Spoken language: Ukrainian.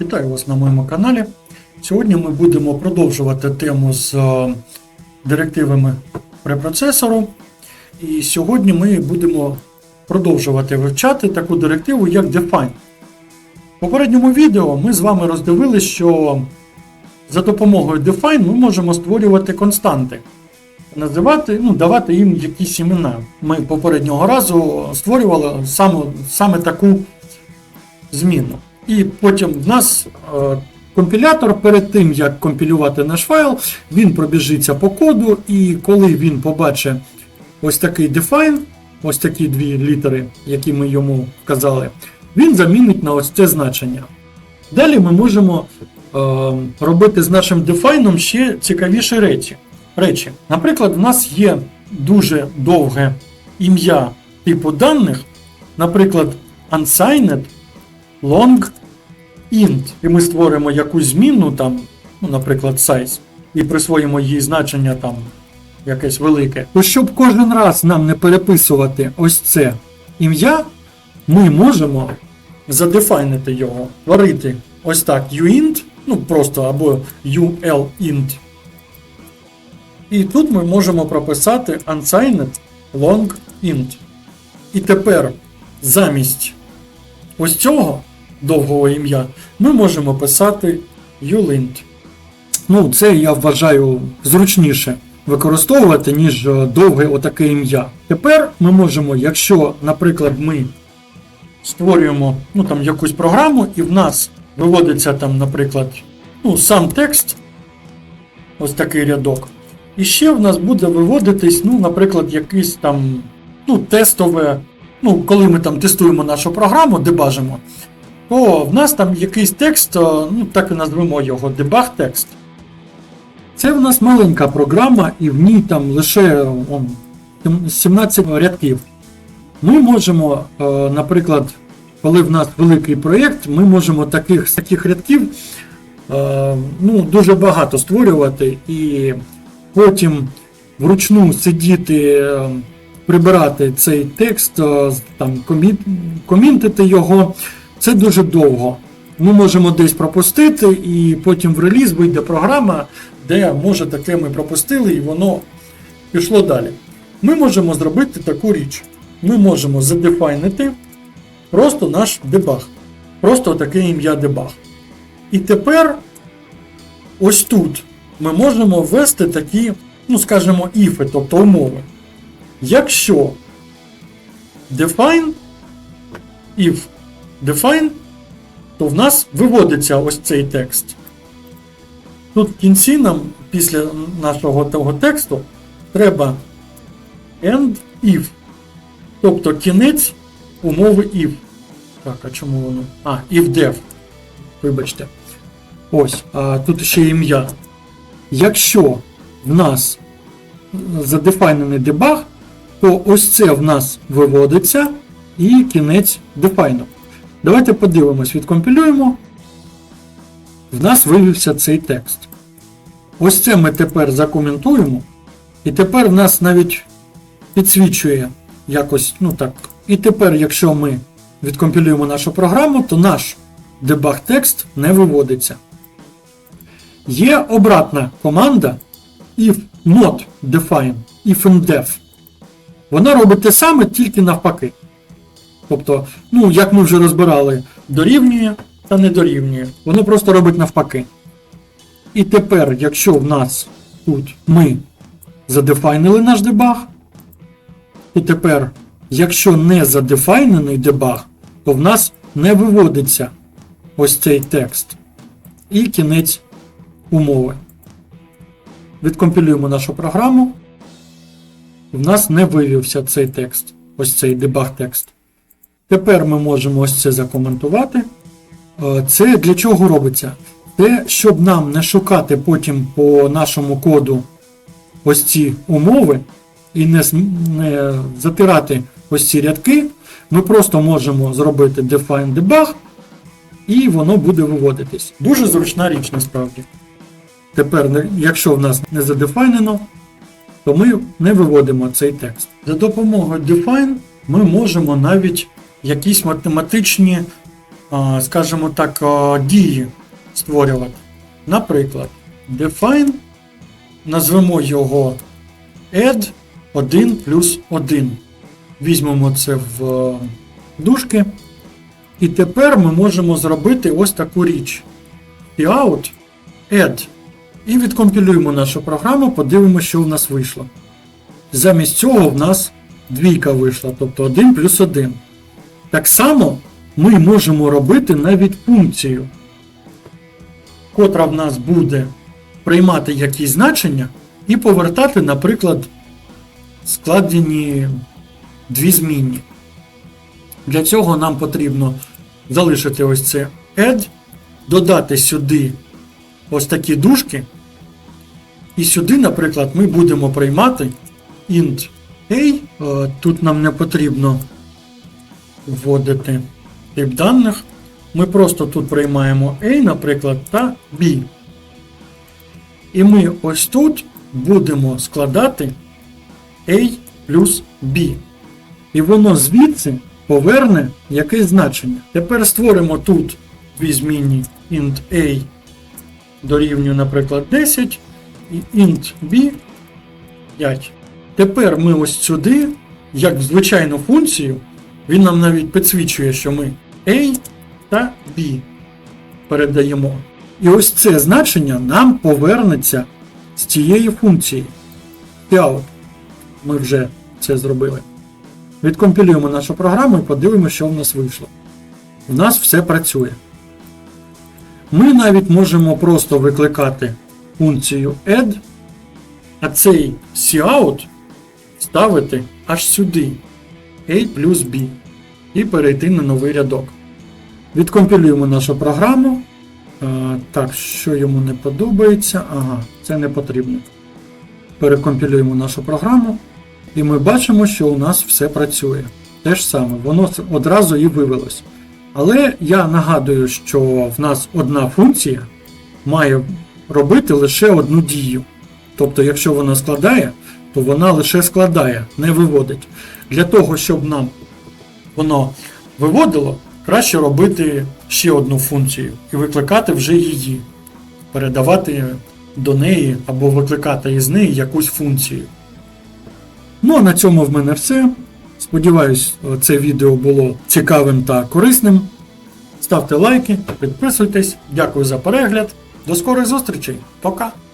Вітаю вас на моєму каналі. Сьогодні ми будемо продовжувати тему з е, директивами препроцесору. І сьогодні ми будемо продовжувати вивчати таку директиву, як define. В попередньому відео ми з вами роздивилися, що за допомогою define ми можемо створювати константи, називати, ну, давати їм якісь імена. Ми попереднього разу створювали саме, саме таку зміну. І потім в нас е, компілятор перед тим, як компілювати наш файл, він пробіжиться по коду, і коли він побачить ось такий define, ось такі дві літери, які ми йому вказали, він замінить на ось це значення. Далі ми можемо е, робити з нашим define ще цікавіші речі. речі. Наприклад, в нас є дуже довге ім'я типу даних, наприклад, unsigned long int, і ми створимо якусь змінну там, ну, наприклад, size, і присвоїмо їй значення там якесь велике. То щоб кожен раз нам не переписувати ось це ім'я, ми можемо задефайнити його, творити ось так uint, ну просто або ulint. І тут ми можемо прописати unsigned long int. І тепер замість ось цього довгого ім'я ми можемо писати uLint. Ну, це я вважаю зручніше використовувати, ніж е, довге отаке ім'я. Тепер ми можемо, якщо, наприклад, ми створюємо ну, там, якусь програму, і в нас виводиться там, наприклад, ну, сам текст, ось такий рядок. І ще в нас буде виводитись, ну, наприклад, якийсь там ну, тестове, ну, коли ми там тестуємо нашу програму, дебажимо, то в нас там якийсь текст, ну так і назвемо його дебаг текст. Це в нас маленька програма, і в ній там лише он, 17 рядків. Ми можемо, е, наприклад, коли в нас великий проєкт, ми можемо таких, таких рядків е, ну, дуже багато створювати і потім вручну сидіти, е, прибирати цей текст, там, комі- комінтити його. Це дуже довго. Ми можемо десь пропустити, і потім в реліз вийде програма, де може таке ми пропустили, і воно пішло далі. Ми можемо зробити таку річ. Ми можемо задефайнити просто наш дебаг. Просто таке ім'я дебаг. І тепер ось тут ми можемо ввести такі, ну скажімо, іфи, тобто умови. Якщо define if define, то в нас виводиться ось цей текст. Тут в кінці нам після нашого того тексту треба end if. Тобто кінець умови if. Так, а чому воно? А, if def. Вибачте. Ось, а тут ще ім'я. Якщо в нас задефайнений дебаг, то ось це в нас виводиться і кінець дефайну. Давайте подивимось, відкомпілюємо. В нас вивівся цей текст. Ось це ми тепер закоментуємо. І тепер в нас навіть підсвічує якось, ну так. І тепер, якщо ми відкомпілюємо нашу програму, то наш дебаг текст не виводиться. Є обратна команда if not define, if and def. Вона робить те саме, тільки навпаки. Тобто, ну, як ми вже розбирали, дорівнює та не дорівнює. Воно просто робить навпаки. І тепер, якщо в нас тут ми задефайнили наш дебаг, то тепер, якщо не задефайнений дебаг, то в нас не виводиться ось цей текст. І кінець умови. Відкомпілюємо нашу програму. В нас не вивівся цей текст. Ось цей дебаг текст. Тепер ми можемо ось це закоментувати. Е, Це для чого робиться? Те, щоб нам не шукати потім по нашому коду ось ці умови і не, не затирати ось ці рядки, ми просто можемо зробити define debug і воно буде виводитись. Дуже зручна річ насправді. Тепер, якщо в нас не задефайнено, то ми не виводимо цей текст. За допомогою define ми можемо навіть якісь математичні скажімо так, дії створювати. Наприклад, define, назвемо його add 1 плюс 1. Візьмемо це в е, дужки. І тепер ми можемо зробити ось таку річ. Cout add. І відкомпілюємо нашу програму, подивимося, що в нас вийшло. Замість цього в нас двійка вийшла, тобто 1 плюс 1. Так само ми можемо робити навіть функцію, котра в нас буде приймати якісь значення і повертати, наприклад, складені дві змінні. Для цього нам потрібно залишити ось це add, додати сюди ось такі дужки. І сюди, наприклад, ми будемо приймати int a. Е, Тут нам не потрібно вводити тип даних. Ми просто тут приймаємо A, наприклад, та B. І ми ось тут будемо складати A плюс B. І воно звідси поверне якесь значення. Тепер створимо тут дві змінні int A дорівнює, наприклад, 10 і int B 5. Тепер ми ось сюди, як в звичайну функцію, він нам навіть підсвічує, що ми A та B передаємо. І ось це значення нам повернеться з цієї функції. Cout. Ми вже це зробили. Відкомпілюємо нашу програму і подивимося, що в нас вийшло. У нас все працює. Ми навіть можемо просто викликати функцію add, а цей cout ставити аж сюди a плюс b і перейти на новий рядок. Відкомпілюємо нашу програму. Так, що йому не подобається. Ага, це не потрібно. Перекомпілюємо нашу програму. І ми бачимо, що у нас все працює. Те ж саме, воно одразу і вивелось. Але я нагадую, що в нас одна функція має робити лише одну дію. Тобто, якщо вона складає, то вона лише складає, не виводить. Для того, щоб нам воно виводило, краще робити ще одну функцію і викликати вже її, передавати до неї або викликати із неї якусь функцію. Ну а на цьому в мене все. Сподіваюсь, це відео було цікавим та корисним. Ставте лайки, підписуйтесь. Дякую за перегляд. До скорих зустрічей. Пока!